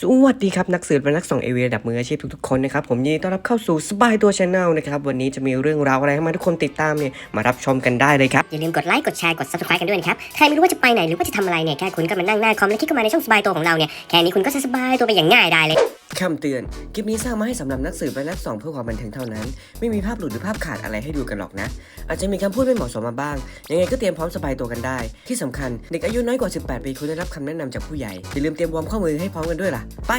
สวัสดีครับนักสืบและนักส่องเอเวระดับมืออาชีพทุกๆคนนะครับผมยินดีต้อนรับเข้าสู่สบายตัวชาแนลนะครับวันนี้จะมีเรื่องราวอะไรให้มาทุกคนติดตามเนี่ยมารับชมกันได้เลยครับอย่าลืมกดไลค์กดแชร์กด subscribe กันด้วยนะครับใครไม่รู้ว่าจะไปไหนหรือว่าจะทำอะไรเนี่ยแค่คุณก็มานั่งหน้าคอมแล้วคลิกเข้ามาในช่องสบายตัวของเราเนี่ยแค่นี้คุณก็จะสบายตัวไปอย่างง่ายได้เลย คำเตือน คลิปนี้สร้างมาให้สำหรับนักสืบและนักส่องเพื่อความบันเทิงเท่านั้น ไม่มีภาพหลุดหรือภาพขาดอะไรให้ดูกันหรอกนะ อาจจะมีคำพูดไม่เหมาะสมมาบ้าง ยังไงก็เตรียมพร้อมสบายตัวกันได้ ที่สำคัญเด็กอายุน้อยกว่า 18 ปีควรได้รับคำแนะนำจากผู้ใหญ่ อย่าลืมเตรียมวอร์มข้อมือให้พร้อมกันด้วยล่ะ ไป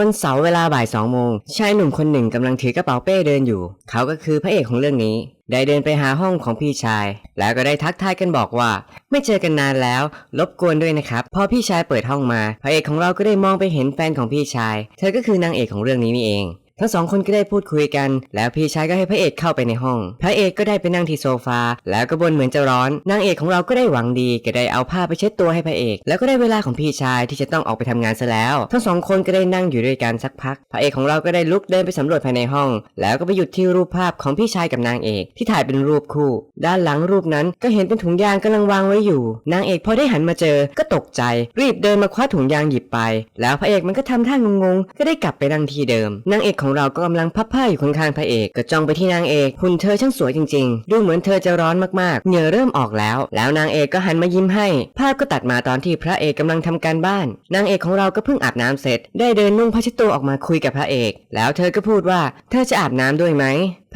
วันเสาร์เวลาบ่ายสองโมงชายหนุ่มคนหนึ่งกำลังถือกระเป๋าเป้เดินอยู่ เขาก็คือพระเอกของเรื่องนี้ ได้เดินไปหาห้องของพี่ชาย แล้วก็ได้ทักทายกันบอกว่า ไม่เจอกันนานแล้ว รบกวนด้วยนะครับ พอพี่ชายเปิดห้องมา พระเอกของเราก็ได้มองไปเห็นแฟนของพี่ชาย เธอก็คือนางเอกของเรื่องนี้นี่เอง ทั้งสองคนก็ได้พูดคุยกัน แล้วพี่ชายก็ให้พระเอกเข้าไปในห้อง พระเอกก็ได้ไปนั่งที่โซฟา แล้วก็บ่นเหมือนจะร้อน นางเอกของเราก็ได้หวังดี ก็ได้เอาผ้าไปเช็ดตัวให้พระเอก แล้วก็ได้เวลาของพี่ชายที่จะต้องออกไปทำงานซะแล้ว ทั้งสองคนก็ได้นั่งอยู่ด้วยกันสักพัก พระเอกของเราก็ได้ลุกเดินไปสำรวจภายในห้อง แล้วก็ไปหยุดที่รูปภาพของพี่ชายกับนางเอก ที่ถ่ายเป็นรูปคู่ ด้านหลังรูปนั้นก็เห็นเป็นถุงยางกำลังวางไว้อยู่ นางเอกพอได้หันมาเจอ ก็ตกใจ รีบเดินมาคว้าถุงยางหยิบไป แล้วพระเอกมันก็ทำท่างงๆ ก็ได้กลับไปนั่งที่เดิม นางเอกของเราก็กำลังพับผ้าอยู่ข้างๆพระเอกก็จ้องไปที่นางเอกหุ่นเธอช่างสวยจริงๆ ดูเหมือนเธอจะร้อนมากๆ เหงื่อเริ่มออกแล้ว แล้วนางเอกก็หันมายิ้มให้ ภาพก็ตัดมาตอนที่พระเอกกำลังทำการบ้าน นางเอกของเราก็เพิ่งอาบน้ำเสร็จ ได้เดินนุ่งผ้าเช็ดตัวออกมาคุยกับพระเอก แล้วเธอก็พูดว่าเธอจะอาบน้ำด้วยไหม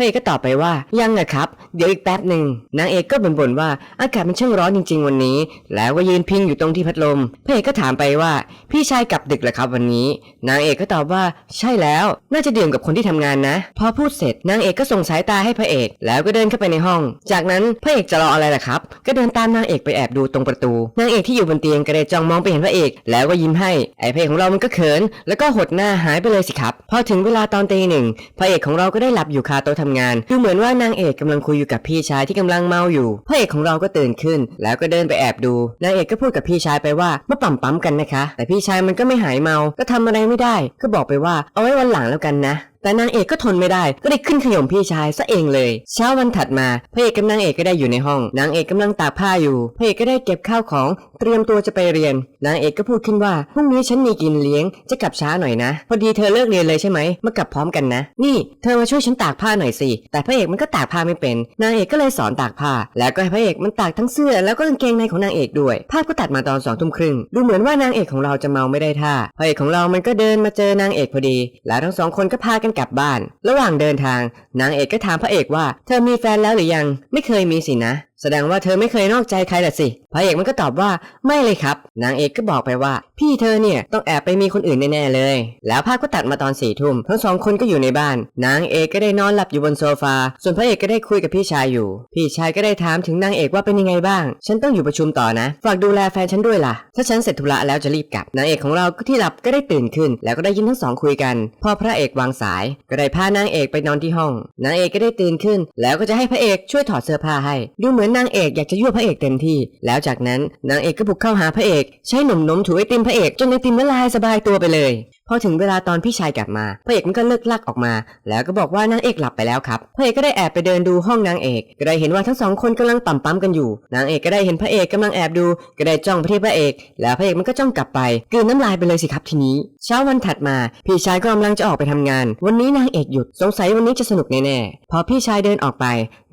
ระเอกก็ตอบไปว่ายังอะครับ เดี๋ยวอีกแป๊บหนึ่งนางเอกก็บ่นๆว่าอากาศมันช่างร้อนจริง ๆ วันนี้ แล้วก็ยืนพิงอยู่ตรงที่พัดลม พระเอกก็ถามไปว่าพี่ชายกลับดึกเหรอครับวันนี้ นางเอกก็ตอบว่า ใช่แล้ว น่าจะดื่มกับคนที่ทำงานนะ พอพูดเสร็จนางเอกก็ส่งสายตาให้พระเอก แล้วก็เดินเข้าไปในห้อง จากนั้นพระเอกจะรออะไรล่ะครับ ก็เดินตามนางเอกไปแอบดูตรงประตู นางเอกที่อยู่บนเตียงก็ได้จ้องมองไปเห็นพระเอก แล้วก็ยิ้มให้ ไอ้พระเอกของเรามันก็เขิน แล้วก็หดหน้าหายไปเลยสิครับ พอถึงเวลาตอนตีหนึ่งพระเอกของเราก็ได้หลับอยู่คาโต๊ะทำงานดูเหมือนว่านางเอกกำลังคุยอยู่กับพี่ชายที่กำลังเมาอยู่พระเอกของเราก็ตื่นขึ้น แล้วก็เดินไปแอบดูนางเอกก็พูดกับพี่ชายไปว่ามาปั๊มปั๊มกันนะคะ แต่พี่ชายมันก็ไม่หายเมาก็ทำอะไรไม่ได้ ก็บอกไปว่าเอาไว้วันหลังแล้วกันนะ แต่นางเอกก็ทนไม่ได้ก็ได้ขึ้นขย่มพี่ชายซะเองเลย เช้าวันถัดมาพระเอกกับนางเอกก็ได้อยู่ในห้อง นางเอกกำลังตากผ้าอยู่พระเอกก็ได้เก็บข้าวของ เตรียมตัวจะไปเรียน นางเอกก็พูดขึ้นว่าพรุ่งนี้ฉันมีกินเลี้ยงจะกลับช้าหน่อยนะ พอดีเธอเลิกเรียนเลยใช่ไหมมากลับพร้อมกันนะ นี่เธอมาช่วยฉันตากผ้าหน่อยสิแต่พระเอกมันก็ตากผ้าไม่เป็น นางเอกก็เลยสอนตากผ้า แล้วก็ให้พระเอกมันตากทั้งเสื้อแล้วก็กางเกงในของนางเอกด้วย ภาพก็ตัดมาตอนสองทุ่มครึ่งดูเหมือนว่านางเอกของเราจะเมาไม่ได้ท่าพระเอกของเรามันก็เดินมาเจอนางเอกพอดี แล้วทั้งสองคนก็พากันกลับบ้าน ระหว่างเดินทางนางเอกก็ถามพระเอกว่า เธอมีแฟนแล้วหรือยัง ไม่เคยมีสินะ แสดงว่าเธอไม่เคยนอกใจใครละสิ พระเอกมันก็ตอบว่าไม่เลยครับ นางเอกก็บอกไปว่า พี่เธอเนี่ยต้องแอบไปมีคนอื่นแน่ๆเลย แล้วภาพก็ตัดมาตอนสี่ทุ่มทั้งสองคนก็อยู่ในบ้าน นางเอกก็ได้นอนหลับอยู่บนโซฟา ส่วนพระเอกก็ได้คุยกับพี่ชายอยู่ พี่ชายก็ได้ถามถึงนางเอกว่าเป็นยังไงบ้าง ฉันต้องอยู่ประชุมต่อนะ ฝากดูแลแฟนฉันด้วยล่ะ ถ้าฉันเสร็จธุระแล้วจะรีบกลับ นางเอกของเราก็ที่หลับก็ได้ตื่นขึ้น แล้วก็ได้ยินทั้งสองคุยกัน พอพระเอกวางสาย ก็ได้พานางเอกไปนอนที่ห้อง นางเอกก็ได้ตื่นขึ้น แล้วก็จะให้พระเอกช่วยถอดเสื้อผ้าให้ ดูเหมือนนางเอกอยากจะยั่วพระเอกเต็มที่ แล้วจากนั้นนางเอกก็บุกเข้าหาพระเอก ใช้หนุ่มนมถูไอติมพระเอกจนไอติมละลายสบายตัวไปเลย พอถึงเวลาตอนพี่ชายกลับมาพระเอกมันก็เลิกลักออกมา แล้วก็บอกว่านางเอกหลับไปแล้วครับพระเอกก็ได้แอบไปเดินดูห้องนางเอกก็ได้เห็นว่าทั้งสองคนกำลังปั๊มปั๊มกันอยู่ นางเอกก็ได้เห็นพระเอกกำลังแอบดู ก็ได้จ้องไปที่พระเอก แล้วพระเอกมันก็จ้องกลับไปกืนน้ำลายไปเลยสิครับทีนี้ เช้าวันถัดมา พี่ชายก็กำลังจะออกไปทำงาน วันนี้นางเอกหยุดสงสัยวันนี้จะสนุกแน่ๆพอพี่ชายเดินออกไป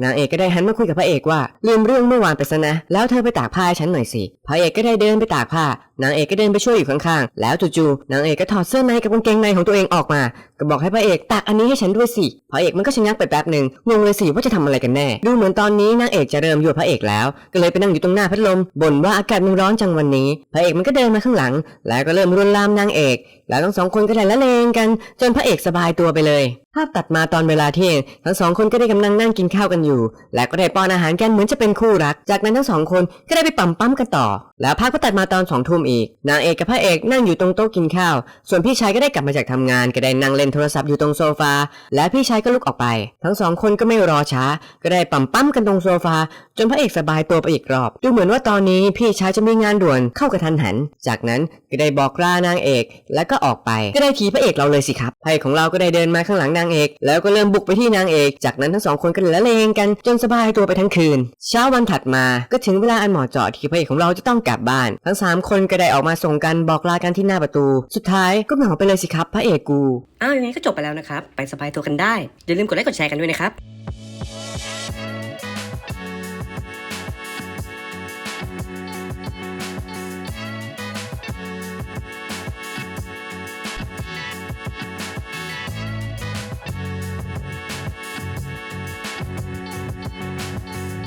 นางเอกก็ได้หันมาคุยกับพระเอกว่าลืมเรื่องเมื่อวานไปซะนะแล้วเธอไปตากผ้าให้ฉันหน่อยสิพระเอกก็ได้เดินไปตากผ้านางเอกก็เดินไปช่วยอยู่ข้างๆแล้วจู่ๆนางเอกก็ถอดเสื้อในกับกางเกงในของตัวเองออกมา ก็บอกให้พระเอกตักอันนี้ให้ฉันด้วยสิพระเอกมันก็ชะงักไปแป๊บหนึ่งงงเลยสิว่าจะทำอะไรกันแน่ ดูเหมือนตอนนี้นางเอกจะเริ่มยั่วพระเอกแล้ว ก็เลยไปนั่งอยู่ตรงหน้าพัดลมบ่นว่าอากาศมันร้อนจังวันนี้ พระเอกมันก็เดินมาข้างหลัง แล้วก็เริ่มรุนลามนางเอก แล้วทั้งสองคนก็ได้ละเลงกัน จนพระเอกสบายตัวไปเลย ภาพตัดมาตอนเวลาเที่ยงทั้งสองคนก็ได้กำลังนั่งกินข้าวกันอยู่ และก็ได้ป้อนอาหารกันเหมือนจะเป็นคู่รัก จากนั้นทั้งสองคนก็ได้ไปปั๊มปั๊มกันต่อ แล้วภาพก็ตัดมาตอนสองทุ่มอีก นางเอกกับพระเอกนั่งอยู่ตรงโต๊ะกินข้าว ส่วนพี่ชายก็ได้กลับมาจากทำงาน ก็ได้นั่งเล่นโทรศัพท์อยู่ตรงโซฟา และพี่ชายก็ลุกออกไป ทั้งสองคนก็ไม่รอช้า ก็ได้ปั๊มปั๊มกันตรงโซฟา จนพระเอกสบายตัวไปอีกรอบ ดูเหมือนว่าตอนนี้พี่ชายจะมีงานด่วนเข้ากระทันหัน จากนั้นก็ได้บอกลานางเอก แล้วก็ออกไป ก็ได้ทีพระเอกเราเลยสิครับพระเอกของเราก็ได้เดินมาข้างหลังนางางเอก แล้วก็เริ่มบุกไปที่นางเอก จากนั้นทั้งสองคนก็ละเลงกันจนสบายตัวไปทั้งคืน เช้าวันถัดมาก็ถึงเวลาอันเหมาะเจาะที่พระเอกของเราจะต้องกลับบ้าน ทั้งสามคนก็ได้ออกมาส่งกันบอกลากันที่หน้าประตู สุดท้ายก็เหงาไปเลยสิครับพระเอกกูอ้าวยังไงก็จบไปแล้วนะครับ ไปสบายตัวกันได้อย่าลืมกดไลค์กดแชร์กันด้วยนะครับ